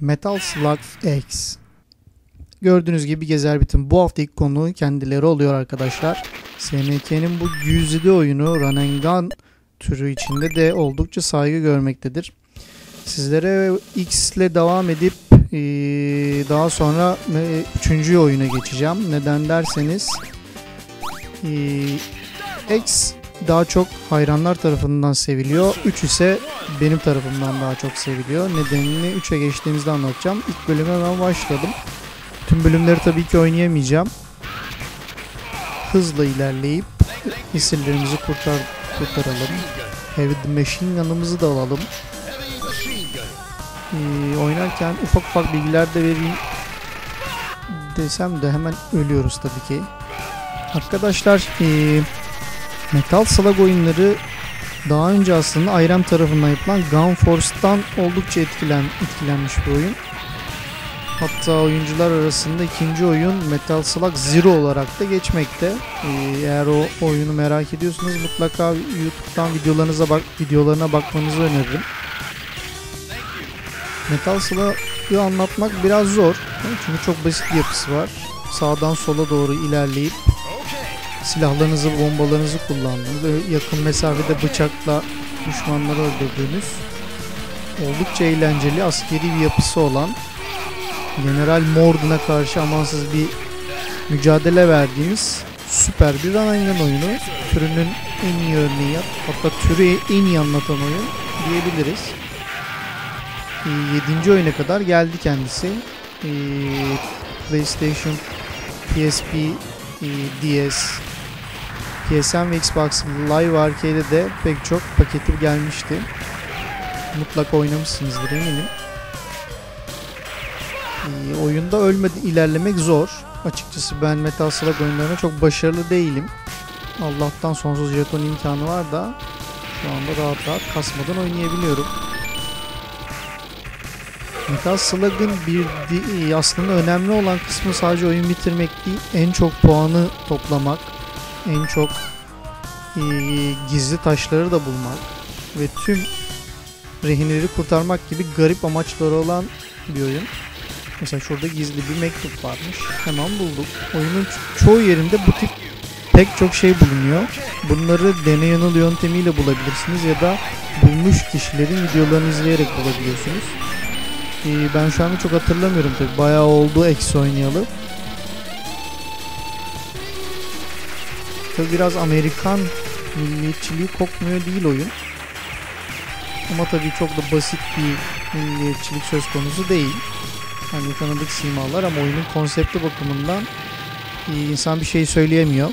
Metal Slug. X. Gördüğünüz gibi gezer bitim. Bu hafta ilk konu kendileri oluyor arkadaşlar. SNK'nin bu güzide oyunu Gun türü içinde de oldukça saygı görmektedir. Sizlere X ile devam edip eee, daha sonra 3. oyuna geçeceğim. Neden derseniz eee, X daha çok hayranlar tarafından seviliyor. 3 ise benim tarafımdan daha çok seviliyor. Nedenini 3'e geçtiğimizde anlatacağım. İlk bölüme ben başladım. Tüm bölümleri tabii ki oynayamayacağım. Hızla ilerleyip esirlerimizi kurtar kurtaralım. Heavy Machine Gun'ımızı da alalım. Ee, oynarken ufak ufak bilgiler de vereyim desem de hemen ölüyoruz tabii ki. Arkadaşlar ee, Metal Slug oyunları daha önce aslında IRM tarafından yapılan Gun Force'tan oldukça etkilen, etkilenmiş bir oyun. Hatta oyuncular arasında ikinci oyun Metal Slug Zero olarak da geçmekte. Ee, eğer o oyunu merak ediyorsanız mutlaka YouTube'dan videolarınıza bak videolarına bakmanızı öneririm. Metal Slug'ı anlatmak biraz zor. Çünkü çok basit bir yapısı var. Sağdan sola doğru ilerleyip silahlarınızı, bombalarınızı kullandığınız, ve yakın mesafede bıçakla düşmanları öldürdüğünüz oldukça eğlenceli askeri bir yapısı olan General Morden'a karşı amansız bir mücadele verdiğimiz süper bir run oyunu. Türünün en iyi örneği hatta türü en iyi anlatan oyun diyebiliriz. 7. oyuna kadar geldi kendisi. Ee, PlayStation, PSP, DS, PSN ve Xbox Live Arcade'de de pek çok paketi gelmişti. Mutlaka oynamışsınızdır eminim. Ee, oyunda ölmedi ilerlemek zor. Açıkçası ben Metal Slug oyunlarına çok başarılı değilim. Allah'tan sonsuz jeton imkanı var da şu anda rahat rahat kasmadan oynayabiliyorum. Metal Slug'ın bir aslında önemli olan kısmı sadece oyun bitirmek değil, en çok puanı toplamak, en çok e, gizli taşları da bulmak ve tüm rehineleri kurtarmak gibi garip amaçları olan bir oyun. Mesela şurada gizli bir mektup varmış. Hemen bulduk. Oyunun ço- çoğu yerinde bu tip pek çok şey bulunuyor. Bunları deney yanıl yöntemiyle bulabilirsiniz ya da bulmuş kişilerin videolarını izleyerek bulabiliyorsunuz. Ee, ben şu anda çok hatırlamıyorum tabi. Bayağı oldu eksi oynayalı. Tabi biraz Amerikan milliyetçiliği kokmuyor değil oyun. Ama tabii çok da basit bir milliyetçilik söz konusu değil. Hani tanıdık simalar ama oyunun konsepti bakımından insan bir şey söyleyemiyor.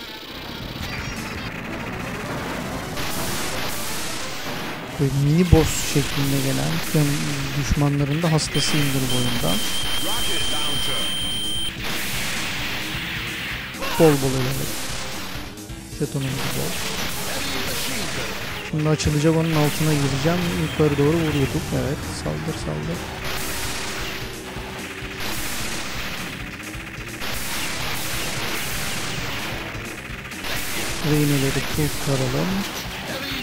Böyle mini boss şeklinde gelen düşmanların da hastasıyımdır bu oyunda. Bol bol öyle. Jetonumuz gun. Şimdi açılacak onun altına gireceğim. Yukarı doğru vuruyorduk. Evet. Saldır saldır. Reyneleri kurtaralım.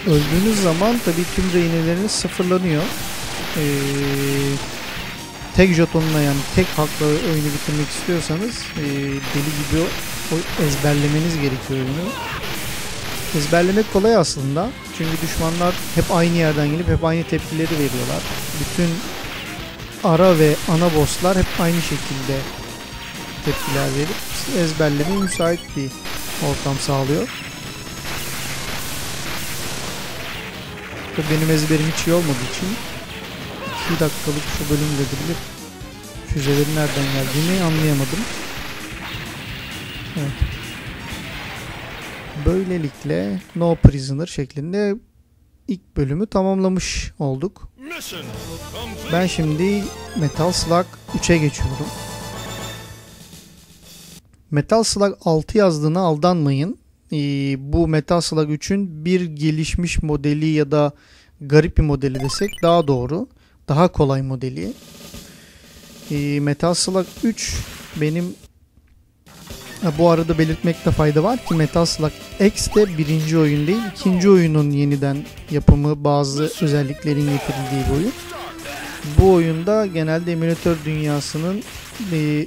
Öldüğünüz zaman tabii tüm reyneleriniz sıfırlanıyor. Ee, tek jetonla yani tek hakla oyunu bitirmek istiyorsanız ee, deli gibi o- ezberlemeniz gerekiyor oyunu. Ezberlemek kolay aslında. Çünkü düşmanlar hep aynı yerden gelip hep aynı tepkileri veriyorlar. Bütün ara ve ana bosslar hep aynı şekilde tepkiler verip ezberlemeye müsait bir ortam sağlıyor. Tabii benim ezberim hiç iyi olmadığı için 2 dakikalık şu bölümde de bile füzelerin nereden geldiğini anlayamadım. Evet. Böylelikle No Prisoner şeklinde ilk bölümü tamamlamış olduk. Ben şimdi Metal Slug 3'e geçiyorum. Metal Slug 6 yazdığına aldanmayın. Ee, bu Metal Slug 3'ün bir gelişmiş modeli ya da garip bir modeli desek daha doğru. Daha kolay modeli. Ee, Metal Slug 3 benim bu arada belirtmekte fayda var ki Metal Slug X de birinci oyun değil, ikinci oyunun yeniden yapımı bazı özelliklerin getirildiği bir oyun. Bu oyunda genelde emülatör dünyasının e,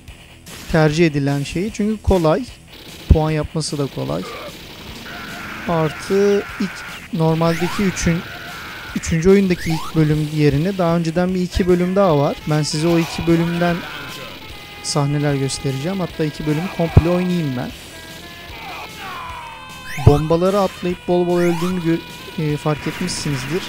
tercih edilen şeyi çünkü kolay. Puan yapması da kolay. Artı ilk normaldeki üçün üçüncü oyundaki ilk bölüm yerine daha önceden bir iki bölüm daha var. Ben size o iki bölümden sahneler göstereceğim. Hatta iki bölümü komple oynayayım ben. Bombaları atlayıp bol bol öldüğümü e, fark etmişsinizdir.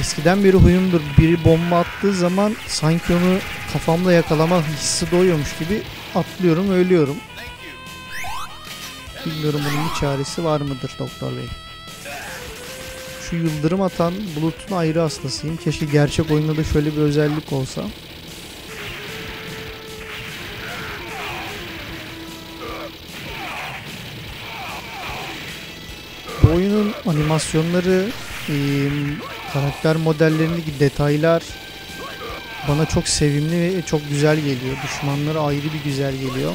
Eskiden beri huyumdur. Biri bomba attığı zaman sanki onu kafamla yakalama hissi doğuyormuş gibi atlıyorum, ölüyorum. Bilmiyorum bunun bir çaresi var mıdır doktor bey? Şu yıldırım atan bulutun ayrı hastasıyım. Keşke gerçek oyunda da şöyle bir özellik olsa. Animasyonları, eee, karakter modellerindeki detaylar bana çok sevimli ve çok güzel geliyor. Düşmanları ayrı bir güzel geliyor.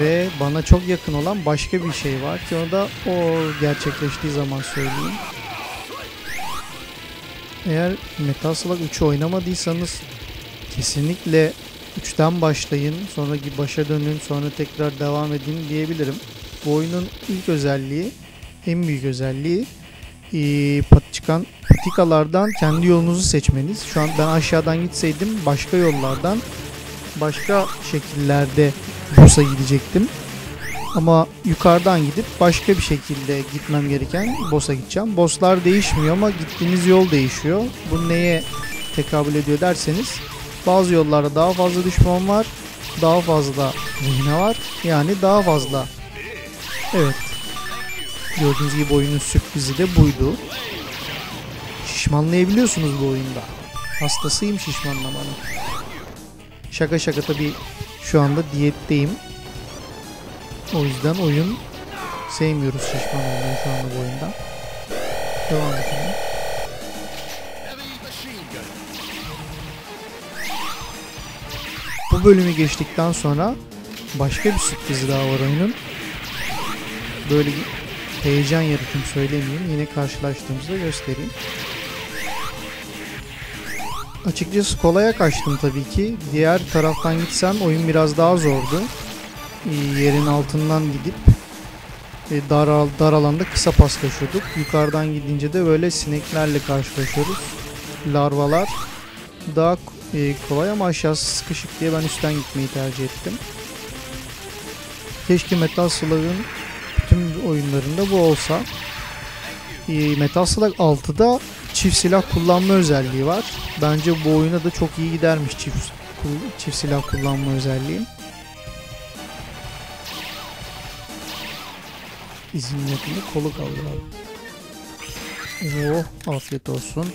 Ve bana çok yakın olan başka bir şey var ki o da o gerçekleştiği zaman söyleyeyim. Eğer Metal Slug 3'ü oynamadıysanız kesinlikle 3'ten başlayın. Sonraki başa dönün. Sonra tekrar devam edin diyebilirim. Bu oyunun ilk özelliği, en büyük özelliği pat çıkan patikalardan kendi yolunuzu seçmeniz. Şu an ben aşağıdan gitseydim başka yollardan başka şekillerde boss'a gidecektim. Ama yukarıdan gidip başka bir şekilde gitmem gereken boss'a gideceğim. Boss'lar değişmiyor ama gittiğiniz yol değişiyor. Bu neye tekabül ediyor derseniz bazı yollarda daha fazla düşman var. Daha fazla rehine var. Yani daha fazla. Evet. Gördüğünüz gibi oyunun sürprizi de buydu. Şişmanlayabiliyorsunuz bu oyunda. Hastasıyım şişmanlamanın. Şaka şaka tabi şu anda diyetteyim. O yüzden oyun sevmiyoruz şişman olmayı şu anda bu oyunda. Devam edelim. Bu bölümü geçtikten sonra başka bir sürpriz daha var oyunun. Böyle heyecan yaratım söylemeyeyim. Yine karşılaştığımızda göstereyim. Açıkçası kolaya kaçtım tabii ki. Diğer taraftan gitsem oyun biraz daha zordu. Ee, Yerin altından gidip e, dar, dar alanda kısa paslaşıyorduk. Yukarıdan gidince de böyle sineklerle karşılaşıyoruz. Larvalar daha e, kolay ama aşağısı sıkışık diye ben üstten gitmeyi tercih ettim. Keşke Metal Slug'ın bütün oyunlarında bu olsa. E, Metal Slug 6'da çift silah kullanma özelliği var. Bence bu oyuna da çok iyi gidermiş çift, çift silah kullanma özelliği. İzin yapımı kolu kaldıralım. Oh afiyet olsun.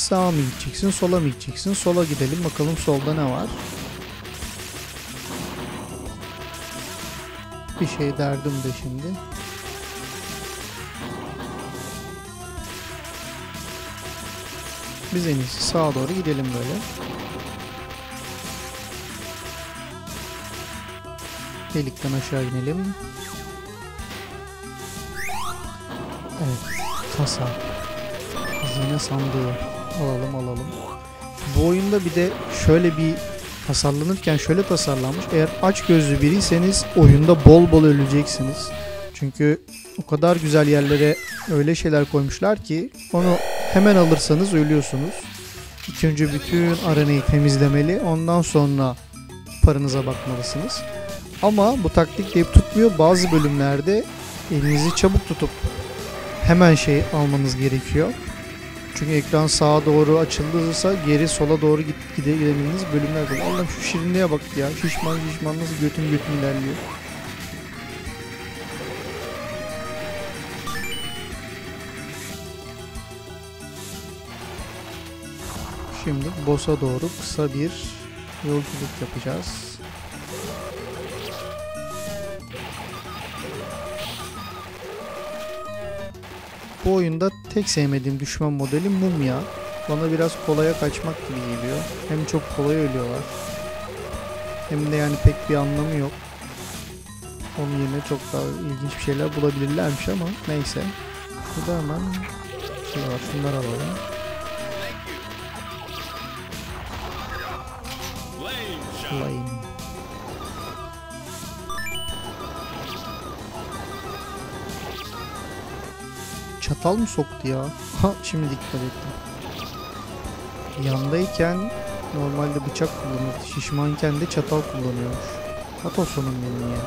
Sağa mı gideceksin, sola mı gideceksin? Sola gidelim bakalım solda ne var. Bir şey derdim de şimdi. Biz en iyisi sağa doğru gidelim böyle. Delikten aşağı inelim. Evet, kasa. Hazine sandığı. Alalım alalım. Bu oyunda bir de şöyle bir tasarlanırken şöyle tasarlanmış. Eğer aç gözlü biriyseniz oyunda bol bol öleceksiniz. Çünkü o kadar güzel yerlere öyle şeyler koymuşlar ki onu hemen alırsanız ölüyorsunuz. İlk önce bütün arenayı temizlemeli. Ondan sonra paranıza bakmalısınız. Ama bu taktik deyip tutmuyor. Bazı bölümlerde elinizi çabuk tutup hemen şey almanız gerekiyor. Çünkü ekran sağa doğru açıldıysa geri sola doğru git gide- gidebildiğiniz bölümler var. Allah'ım şu şirinliğe bak ya. Şişman şişman nasıl götüm götüm ilerliyor. Şimdi boss'a doğru kısa bir yolculuk yapacağız. Bu oyunda tek sevmediğim düşman modeli Mumya. bana biraz kolaya kaçmak gibi geliyor. Hem çok kolay ölüyorlar. Hem de yani pek bir anlamı yok. Onun yerine çok daha ilginç bir şeyler bulabilirlermiş ama neyse. Burada hemen şey var alalım. Flame Çatal mı soktu ya? Ha şimdi dikkat ettim. Yandayken normalde bıçak kullanır. Şişmanken de çatal kullanıyormuş. Patosonum benim ya.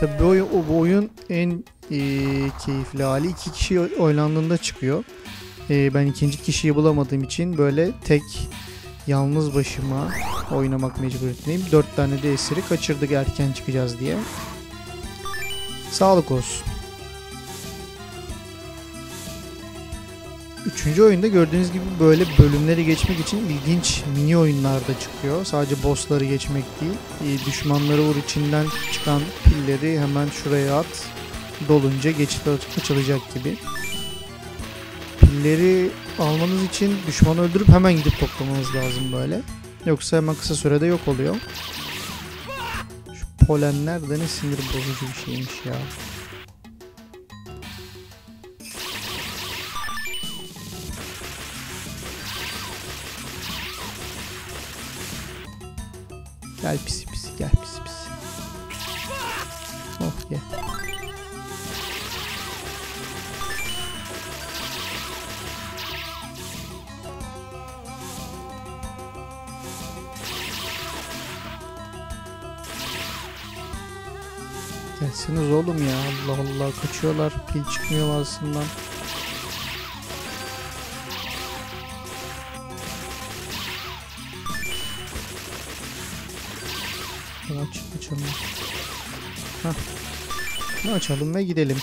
Tabii bu oyun, bu oyun en eee, keyifli hali iki kişi oynandığında çıkıyor. Eee, ben ikinci kişiyi bulamadığım için böyle tek yalnız başıma oynamak mecburiyetindeyim. Dört tane de esiri kaçırdık erken çıkacağız diye. Sağlık olsun. Üçüncü oyunda gördüğünüz gibi böyle bölümleri geçmek için ilginç mini oyunlar da çıkıyor. Sadece bossları geçmek değil. Ee, Düşmanları vur içinden çıkan pilleri hemen şuraya at. Dolunca geçit aç- açılacak gibi. Pilleri almanız için düşmanı öldürüp hemen gidip toplamanız lazım böyle. Yoksa hemen kısa sürede yok oluyor. Polenler de ne sinir bozucu bir şeymiş ya. Gel pisi Gelsiniz oğlum ya Allah Allah kaçıyorlar pil çıkmıyor ağzından. Aç, açalım. Hah. Açalım ve gidelim.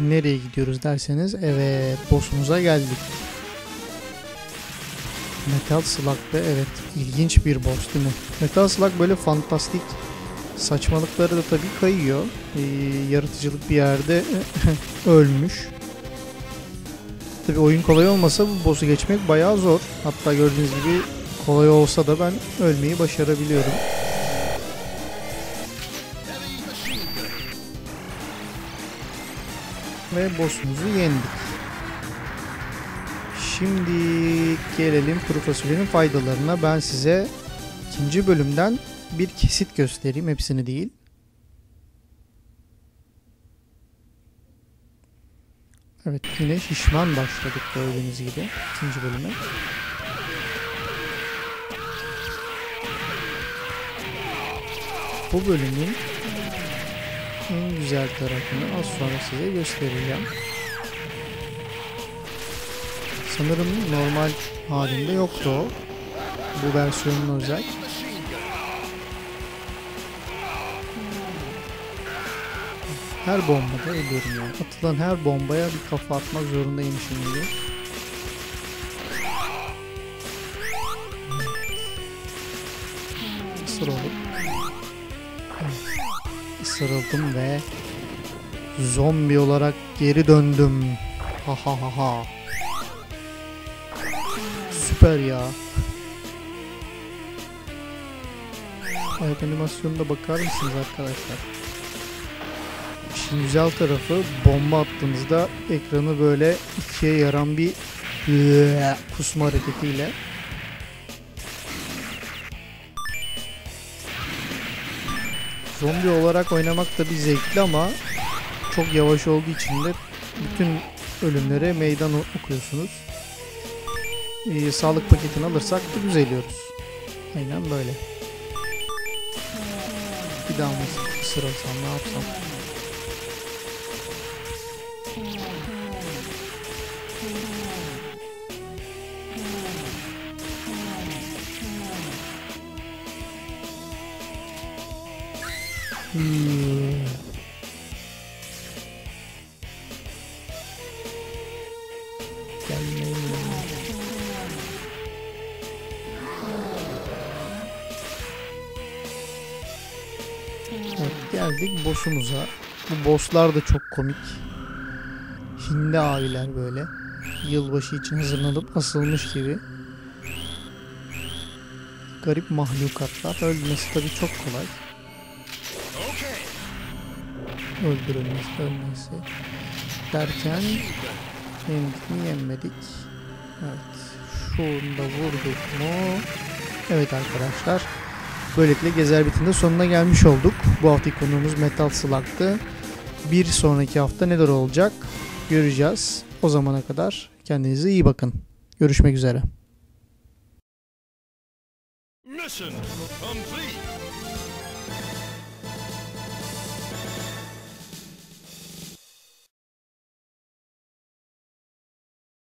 Nereye gidiyoruz derseniz evet boss'umuza geldik. Metal Slug ve evet ilginç bir boss değil mi? Metal Slug böyle fantastik saçmalıkları da tabii kayıyor. Ee, yaratıcılık bir yerde ölmüş. Tabii oyun kolay olmasa bu boss'u geçmek bayağı zor. Hatta gördüğünüz gibi kolay olsa da ben ölmeyi başarabiliyorum. Ve boss'umuzu yendik. Şimdi gelelim kuru fasulyenin faydalarına. Ben size ikinci bölümden bir kesit göstereyim. Hepsini değil. Evet yine şişman başladık gördüğünüz gibi ikinci bölüme. Bu bölümün en güzel tarafını az sonra size göstereceğim. Sanırım normal halinde yoktu o. Bu versiyonun özel. Her bombada ölüyorum ya. Atılan her bombaya bir kafa atmak zorundaymışım gibi. Isır. Isırıldım ve zombi olarak geri döndüm. Ha ha ha ha. Süper ya. Evet animasyonuna bakar mısınız arkadaşlar? İşin güzel tarafı bomba attığınızda ekranı böyle ikiye yaran bir kusma hareketiyle Zombi olarak oynamak da bir zevkli ama çok yavaş olduğu için de bütün ölümlere meydan okuyorsunuz. Ee, sağlık paketini alırsak da düzeliyoruz. Aynen böyle. Bir daha mı ısırılsam ne yapsam? Hmm. Gelmeyin. Geldik boss'umuza. Bu bosslar da çok komik. Hindi abiler böyle. Yılbaşı için hazırlanıp asılmış gibi. Garip mahlukatlar. Ölmesi tabii çok kolay. Öldürülmesi, ölmesi. Derken yendik mi yenmedik. Evet. Şunu da vurduk mu? Evet arkadaşlar. Böylelikle Gezer Bit'in sonuna gelmiş olduk. Bu haftaki konuğumuz Metal Slug'tı. Bir sonraki hafta neler olacak göreceğiz. O zamana kadar kendinize iyi bakın. Görüşmek üzere. Mission complete.